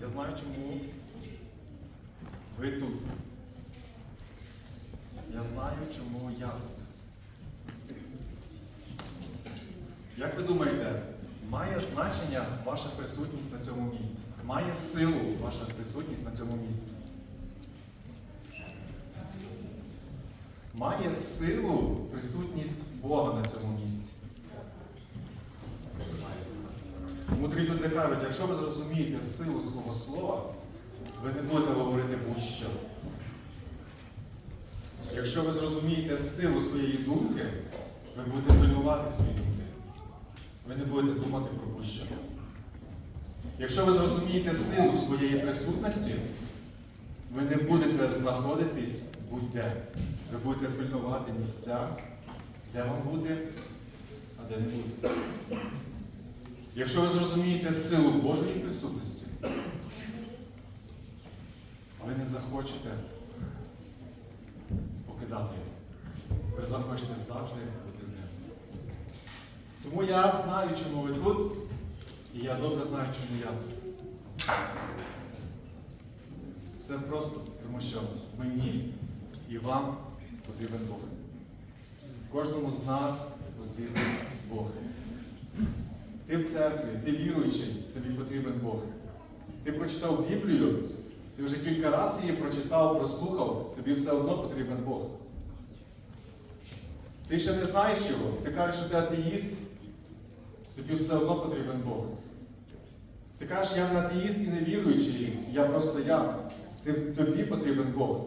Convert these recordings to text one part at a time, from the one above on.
Я знаю, чому ви тут. Я знаю, чому я тут. Як ви думаєте, має значення ваша присутність на цьому місці? Має силу ваша присутність на цьому місці? Має силу присутність Бога на цьому місці? Мудрі люди кажуть, якщо ви зрозумієте силу свого слова, ви не будете говорити будь-що. Якщо ви зрозумієте силу своєї думки, ви будете пильнувати свої думки. Ви не будете думати про будь-що. Якщо ви зрозумієте силу своєї присутності, ви не будете знаходитись будь-де. Ви будете пильнувати місця, де вам буде, а де не буде. Якщо ви зрозумієте силу Божої присутності, ви не захочете покидати його. Ви захочете завжди бути з ним. Тому я знаю, чому ви тут, і я добре знаю, чому я тут. Все просто, тому що мені і вам потрібен Бог. Кожному з нас потрібен Бог. Ти в церкві, ти віруючий, тобі потрібен Бог. Ти прочитав Біблію, ти вже кілька разів її прочитав, прослухав, тобі все одно потрібен Бог. Ти ще не знаєш його, ти кажеш, що ти атеїст, тобі все одно потрібен Бог. Ти кажеш, я не атеїст і не віруючий, я просто я. Ти, тобі потрібен Бог.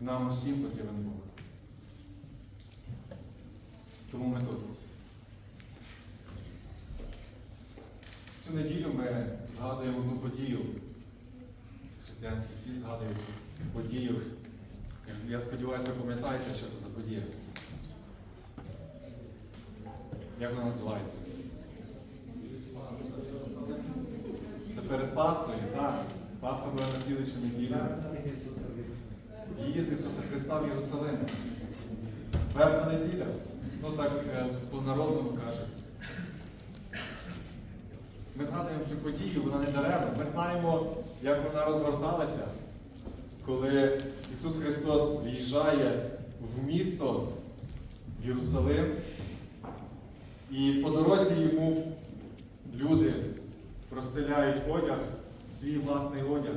Нам усім потрібен Бог. Тому ми тут. Цю неділю ми згадуємо одну подію. Християнський світ згадує цю подію. Я сподіваюся, ви пам'ятаєте, що це за подія. Як вона називається? Це перед Пасхою, так. Пасха була на слідчу неділю. В'їзд Ісуса Христа в Єрусалим. Вербна неділя. Ну так е, по-народному кажуть. Ми згадуємо цю подію, вона не даремна. Ми знаємо, як вона розгорталася, коли Ісус Христос в'їжджає в місто в Єрусалим, і по дорозі йому люди простеляють одяг, свій власний одяг,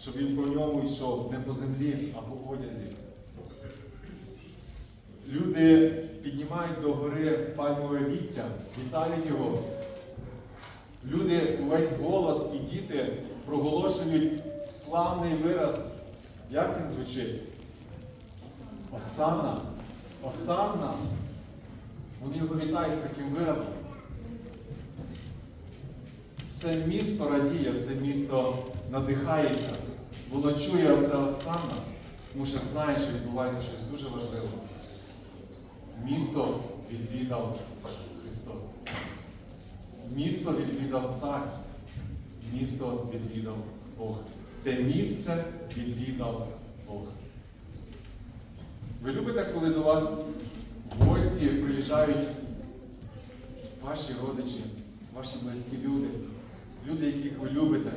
щоб він по ньому йшов не по землі, а по одязі. Люди піднімають до гори пальмове віття, вітають його. Люди увесь голос і діти проголошують славний вираз. Як він звучить? Осанна. Осанна. Вони його вітають з таким виразом. Все місто радіє, все місто надихається. Воно чує оце Осанна, тому що знає, що відбувається щось дуже важливе. Місто відвідав Христос. Місто відвідав цар, місто відвідав Бог. Те місце відвідав Бог. Ви любите, коли до вас в гості приїжджають ваші родичі, ваші близькі люди, люди, яких ви любите,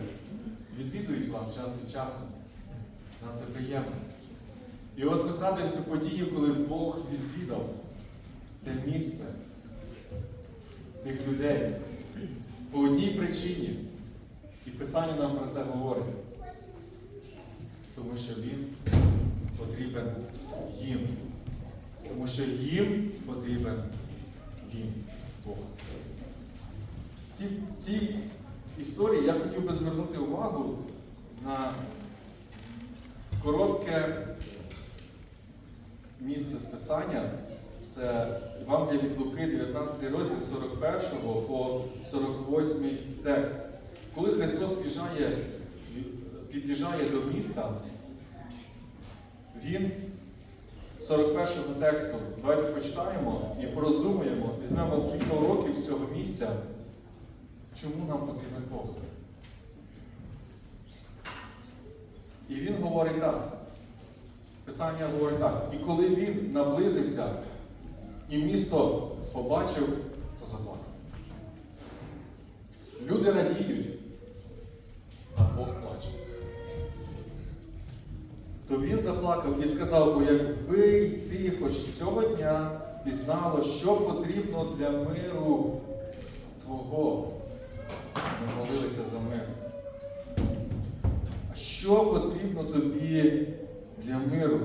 відвідують вас час від часу. Нам це приємно. І от ми згадуємо цю подію, коли Бог відвідав те місце тих людей. По одній причині. І Писання нам про це говорить. Тому що Він потрібен їм. Тому що їм потрібен Він, Бог. В цій, цій історії я хотів би звернути увагу на коротке місце з Писання. Це Євангелія від Луки, 19 розділ 41 по 48 текст. Коли Христос під'їжджає, під'їжджає до міста, Він 41 тексту, давайте почитаємо і пороздумуємо, візьмемо кілька уроків з цього місця, чому нам потрібен Бог. І він говорить так. Писання говорить так. І коли він наблизився, і місто побачив, то заплакав. Люди радіють, а Бог плаче. То він заплакав і сказав, бо якби ти хоч цього дня пізнало, що потрібно для миру Твого. Ми молилися за мир. А що потрібно тобі для миру?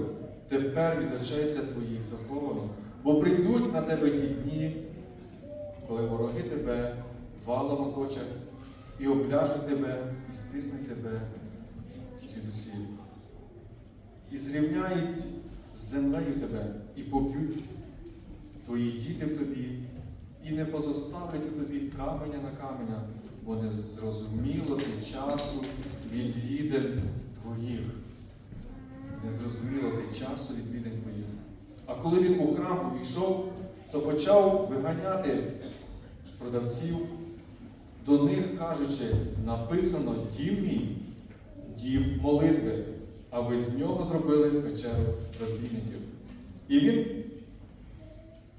Тепер від очей твоїх заховано. Бо прийдуть на тебе ті дні, коли вороги тебе валом оточать і обляжуть тебе, і стиснуть тебе звідусіль. І зрівняють з землею тебе, і поб'ють твої діти в тобі, і не позоставлять у тобі каменя на каменя, бо не зрозуміло ти часу відвідин твоїх. Не зрозуміло ти часу відвідин твоїх. А коли він у храм увійшов, то почав виганяти продавців, до них кажучи, написано дім мій, дім молитви, а ви з нього зробили печеру розбійників. І він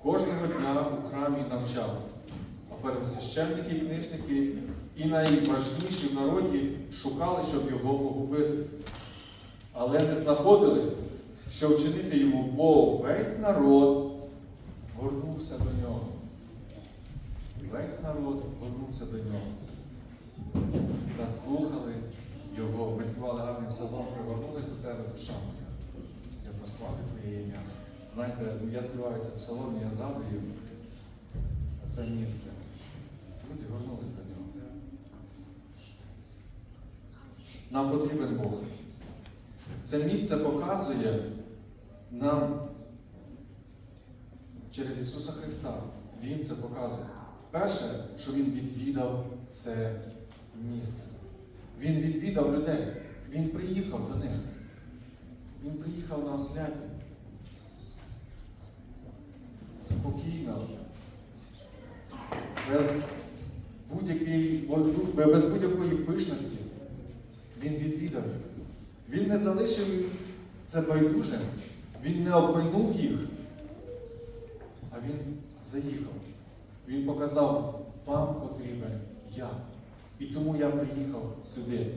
кожного дня у храмі навчав, а первосвященники і книжники і найважніші в народі шукали, щоб його погубити. Але не знаходили, що вчинити йому, бо весь народ горнувся до нього. Весь народ горнувся до нього. Та слухали його. Ви співали гарним псалом, пригорнулись до тебе душами. Я прославлю Твоє ім'я. Знаєте, я співаю цей псалом, я згадую це місце. Люди горнулись до нього. Нам потрібен Бог. Це місце показує нам через Ісуса Христа. Він це показує. Перше, що Він відвідав це місце. Він відвідав людей. Він приїхав до них. Він приїхав на осляті. Спокійно, без будь-якої без будь-якої пишності. Він відвідав їх. Він не залишив це байдужим. Він не обминув їх, а він заїхав. Він показав, вам потрібен я. І тому я приїхав сюди.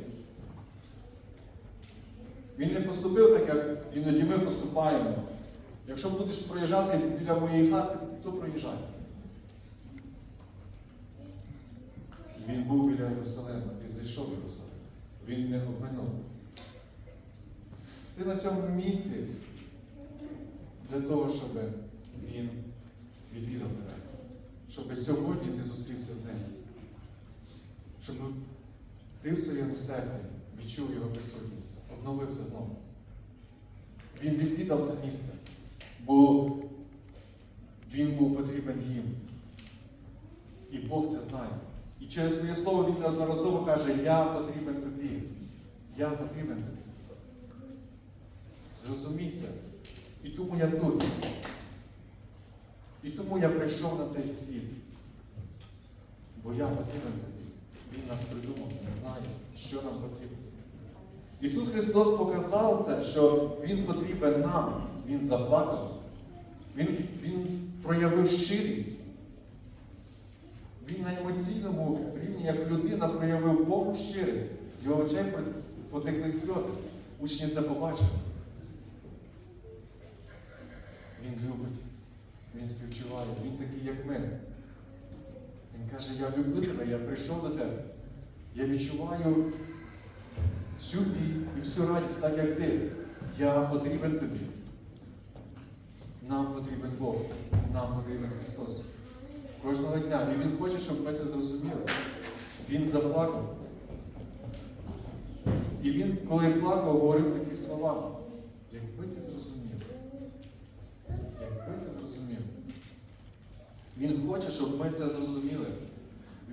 Він не поступив так, як іноді ми поступаємо. Якщо будеш проїжджати біля моєї хати, то проїжджай. Він був біля Єрусалима і зайшов Єрусалим. Він не обминув. Ти на цьому місці для того, щоб він відвідав тебе. Щоб сьогодні ти зустрівся з ним. Щоб ти в своєму серці відчув його присутність, обновився знову. Він відвідав це місце, бо він був потрібен їм. І Бог це знає. І через своє слово він неодноразово каже, я потрібен тобі. Я потрібен тобі. Зрозуміть це. І тому я тут. І тому я прийшов на цей світ. Бо я потрібен тобі. Він нас придумав, Він знає, що нам потрібно. Ісус Христос показав це, що Він потрібен нам. Він заплакав. Він, він проявив щирість. Він на емоційному рівні, як людина, проявив повну щирість. З його очей потекли сльози. Учні це побачили. Він любить, він співчуває, він такий, як ми. Він каже, я люблю тебе, я прийшов до тебе. Я відчуваю всю біль і всю радість, так як ти. Я потрібен тобі. Нам потрібен Бог, нам потрібен Христос. Кожного дня. І Він хоче, щоб ми це зрозуміли. Він заплакав. І він, коли плакав, говорив такі слова. Якби ти зрозумів, якби ти зрозумів. Він хоче, щоб ми це зрозуміли.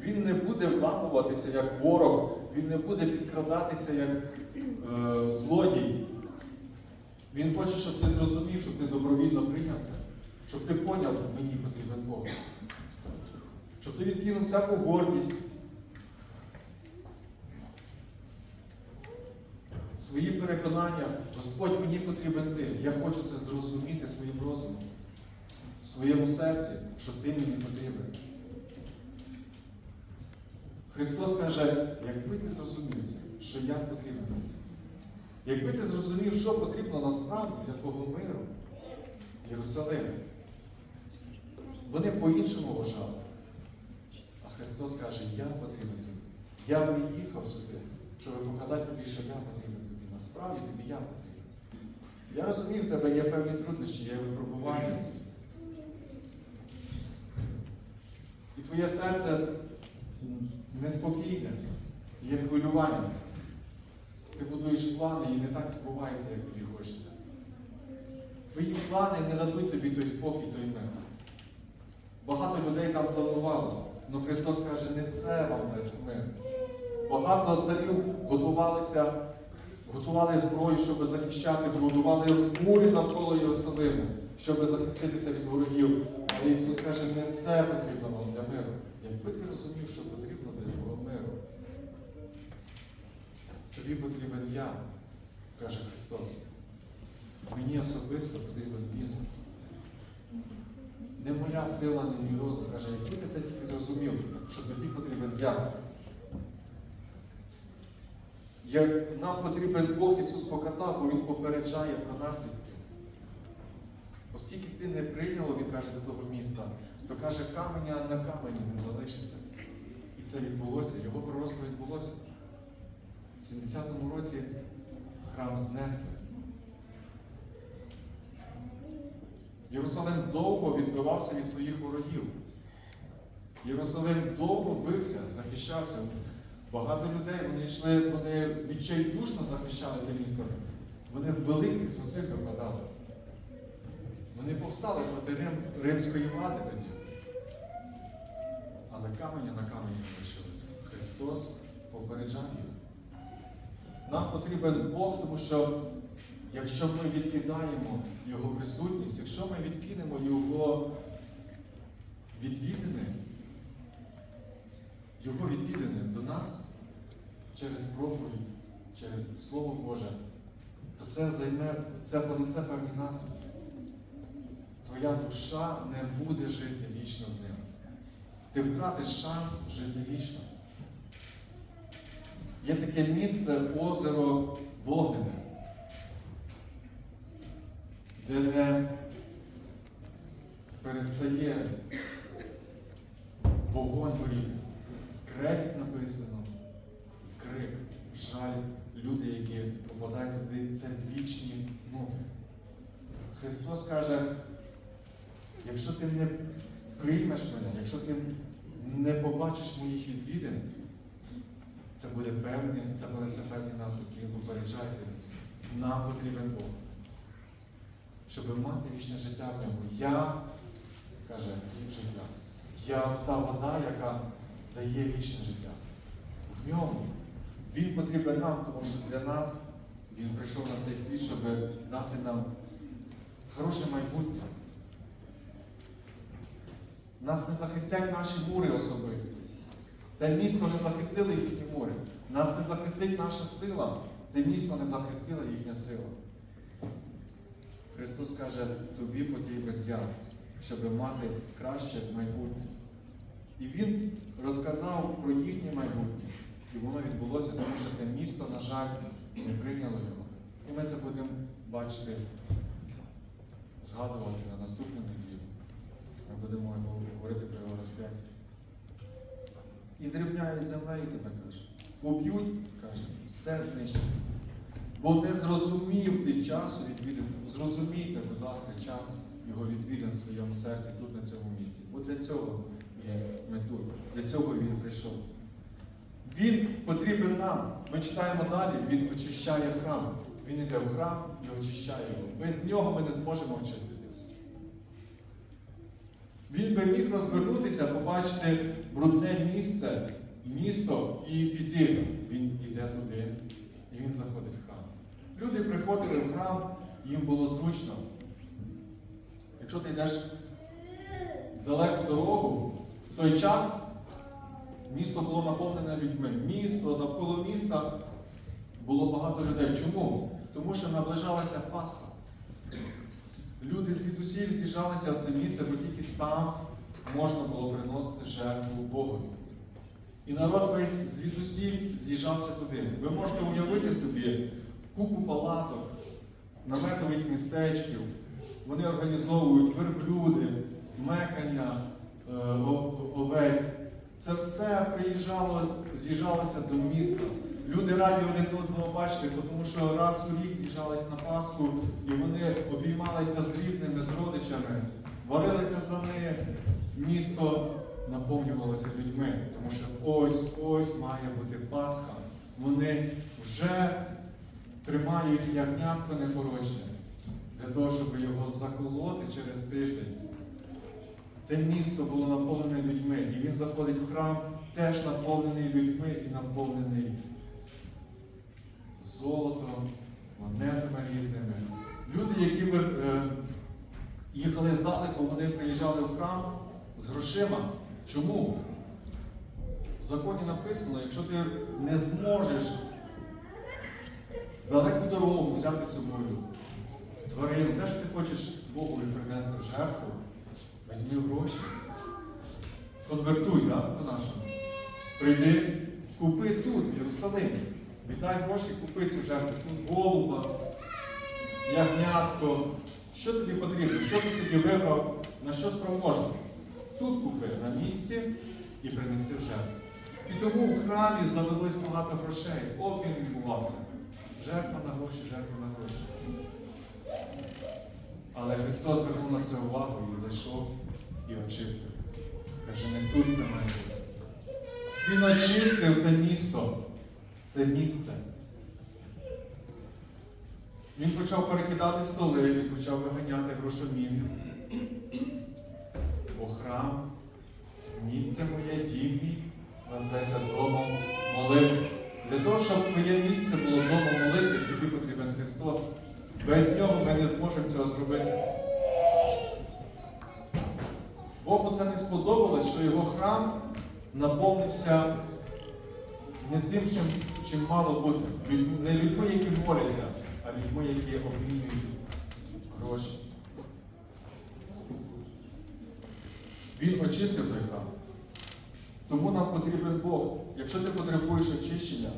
Він не буде вламуватися як ворог, він не буде підкрадатися як е, злодій. Він хоче, щоб ти зрозумів, щоб ти добровільно прийняв це, щоб ти поняв, що мені потрібен Бог. Щоб ти відкинув всяку гордість, свої переконання, Господь, мені потрібен ти. Я хочу це зрозуміти своїм розумом. Своєму серці, що ти мені потрібен. Христос каже, якби ти зрозумів це, що я потрібен. Якби ти зрозумів, що потрібно насправді для твого миру, Єрусалим, вони по-іншому вважали. А Христос каже, я потрібен тобі. Я приїхав сюди, щоб показати тобі, що я потрібен тобі. Насправді тобі я потрібен. Я розумію, в тебе є певні труднощі, є випробування. І твоє серце неспокійне, є хвилювання. Ти будуєш плани і не так відбувається, як тобі хочеться. Твої плани не дадуть тобі той спокій, той мир. Багато людей там планувало, але Христос каже, не це вам дасть мир. Багато царів готувалися, готували зброю, щоб захищати, будували мурі навколо Єрусалиму, щоб захиститися від ворогів. Але Ісус каже, не це потрібно вам для миру. Якби ти розумів, що потрібно для твого миру, тобі потрібен я, каже Христос. Мені особисто потрібен Він. Не моя сила, не мій розум. Каже, якби ти це тільки зрозумів, що тобі потрібен я. Як нам потрібен Бог, Ісус показав, бо Він попереджає про наслідки. Оскільки ти не прийняло, Він каже до того міста, то каже, каменя на камені не залишиться. І це відбулося, його пророцтво відбулося. У 70-му році храм знесли. Єрусалим довго відбивався від своїх ворогів. Єрусалим довго бився, захищався. Багато людей вони йшли, вони відчайдушно захищали те місто. Вони великих зусиль докладали. Вони повстали проти Рим, римської влади тоді. Але каменя на камені не лишилося. Христос попереджав їх. Нам потрібен Бог, тому що якщо ми відкидаємо Його присутність, якщо ми відкинемо Його відвідини, Його відвідини до нас через проповідь, через Слово Боже, то це займе, це понесе певні наслідки. Твоя душа не буде жити вічно з ним. Ти втратиш шанс жити вічно. Є таке місце озеро Вогнене, де не перестає вогонь горіти. Скрегіт написано, крик, жаль, люди, які попадають туди, це вічні муки. Христос каже, якщо ти не приймеш мене, якщо ти не побачиш моїх відвідин, це буде певні, це буде певні наслідки, нас. Нам потрібен Бог. Щоб мати вічне життя в ньому. Я, каже, хліб життя. Я та вода, яка дає вічне життя. В ньому. Він потрібен нам, тому що для нас він прийшов на цей світ, щоб дати нам хороше майбутнє. Нас не захистять наші мури особисті. Те місто не захистило їхні мури. Нас не захистить наша сила, те місто не захистила їхня сила. Христос каже, тобі потрібен я, щоб мати краще майбутнє. І Він розказав про їхнє майбутнє. І воно відбулося, тому що те місто, на жаль, не прийняло його. І ми це будемо бачити, згадувати на наступну неділю. Ми будемо говорити про його розп'яття. І зрівняють землею тебе каже. Уб'ють, каже, все знищить. Бо не зрозумів ти часу відвідин. Зрозумійте, будь ласка, час його відвідин в своєму серці тут, на цьому місці. Бо для цього ми. Для цього він прийшов. Він потрібен нам. Ми читаємо далі, він очищає храм. Він йде в храм і очищає його. Без нього ми не зможемо очиститися. Він би міг розвернутися, побачити брудне місце, місто і піти. Він йде туди і він заходить в храм. Люди приходили в храм, їм було зручно. Якщо ти йдеш в далеку дорогу, той час місто було наповнене людьми. Місто, навколо міста було багато людей. Чому? Тому що наближалася Пасха. Люди звідусіль з'їжджалися в це місце, бо тільки там можна було приносити жертву Богові. І народ весь звідусіль з'їжджався туди. Ви можете уявити собі купу палаток, наметових містечків. Вони організовують верблюди, мекання, овець. Це все приїжджало, з'їжджалося до міста. Люди раді один одного бачити, тому що раз у рік з'їжджались на Пасху, і вони обіймалися з рідними, з родичами, варили казани, місто наповнювалося людьми, тому що ось ось має бути Пасха. Вони вже тримають ягнятко непорочне для того, щоб його заколоти через тиждень. Те місто було наповнене людьми, і він заходить в храм, теж наповнений людьми і наповнений золотом, монетами різними. Люди, які е, їхали здалеку, вони приїжджали в храм з грошима. Чому? В законі написано, якщо ти не зможеш далеку дорогу взяти з собою тварину, те, що ти хочеш Богу принести жертву, візьми гроші. Конвертуй так, по-нашому. Прийди, купи тут, в Єрусалимі. Віддай гроші, купи цю жертву. Тут голуба, ягнятко. Що тобі потрібно? Що ти собі вибрав, на що спроможний? Тут купи на місці і принеси жертву. І тому в храмі завелось багато грошей. Обмін відбувався. Жертва на гроші, жертва на гроші. Але Христос звернув на це увагу і зайшов і очистив. Каже, не тут це має бути. Він очистив те місто, те місце. Він почав перекидати столи, він почав виганяти грошомінів. Бо храм, місце моє, дім мій, назветься домом молитви. Для того, щоб твоє місце було домом молитви, тобі потрібен Христос. Без нього ми не зможемо цього зробити. Богу це не сподобалось, що його храм наповнився не тим, чим, чим мало бути. Не людьми, які моляться, а людьми, які обмінюють гроші. Він очистив той храм. Тому нам потрібен Бог. Якщо ти потребуєш очищення,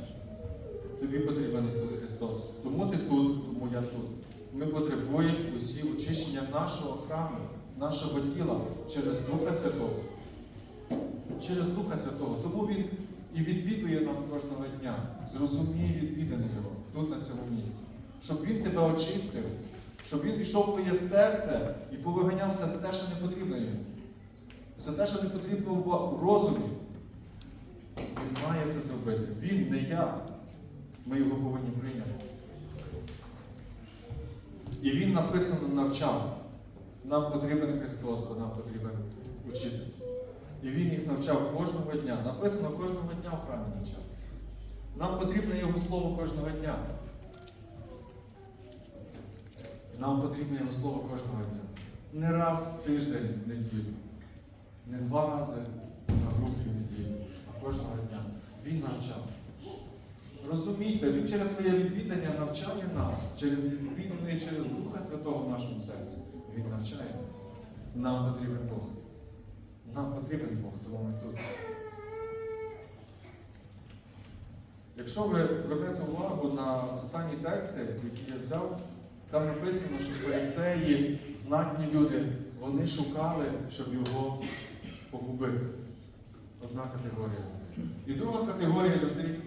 тобі потрібен Ісус Христос. Тому ти тут, тому я тут. Ми потребуємо усі очищення нашого храму, нашого тіла через Духа Святого. Через Духа Святого. Тому Він і відвідує нас кожного дня. Зрозуміє відвідане Його тут, на цьому місці. Щоб Він тебе очистив, щоб Він пішов в твоє серце і повиганяв все те, що не потрібно йому. Все те, що не потрібно в розумі. Він має це зробити. Він, не я. Ми його повинні прийняти. І він написано навчав. Нам потрібен Христос, бо нам потрібен учитель. І він їх навчав кожного дня. Написано кожного дня в храмі навчав. Нам потрібне Його Слово кожного дня. Нам потрібне Його Слово кожного дня. Не раз в тиждень в неділю, не два рази на групі в неділю, а кожного дня. Він навчав. Розумійте, він через своє відвідання навчає нас, через відвідання через Духа Святого в нашому серці. Він навчає нас. Нам потрібен Бог. Нам потрібен Бог, тому ми тут. Якщо ви звернете увагу на останні тексти, які я взяв, там написано, що фарисеї, знатні люди, вони шукали, щоб його погубити. Одна категорія. І друга категорія людей,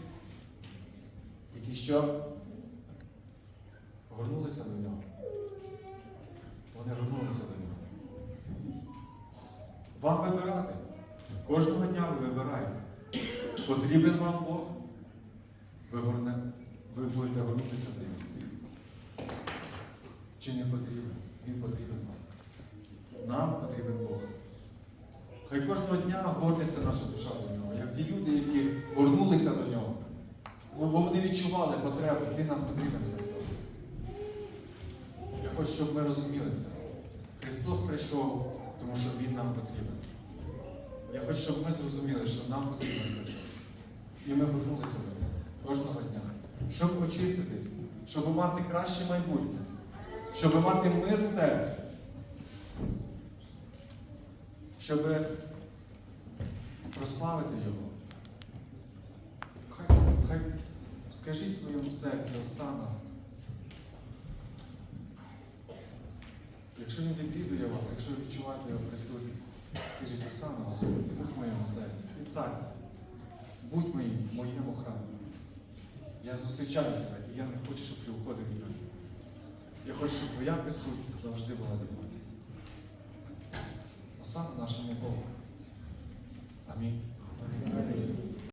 які що повернулися до нього. Вони вернулися до нього. Вам вибирати. Кожного дня ви вибираєте. Потрібен вам Бог. Ви, горне, ви будете вернутися до нього. Чи не потрібен? Він потрібен вам. Нам потрібен Бог. Хай кожного дня горниться наша душа до нього, як ті люди, які горнулися до нього. Бо вони відчували потребу, ти нам потрібен Христос. Я хочу, щоб ми розуміли це. Христос прийшов, тому що Він нам потрібен. Я хочу, щоб ми зрозуміли, що нам потрібен Христос. І ми вернулися до нього кожного дня, щоб очиститись, щоб мати краще майбутнє, щоб мати мир в серці, щоб прославити Його. Хай, хай скажіть своєму серцю, Осана. Якщо він відвідує вас, якщо ви відчуваєте його присутність, скажіть Осана, Господь, будь в моєму серці, ти цар, будь моїм, моєму храмі. Я зустрічаю тебе, і я не хочу, щоб ти уходив від мене. Я хочу, щоб твоя присутність завжди була зі мною. Осана нашому Богу. Амінь.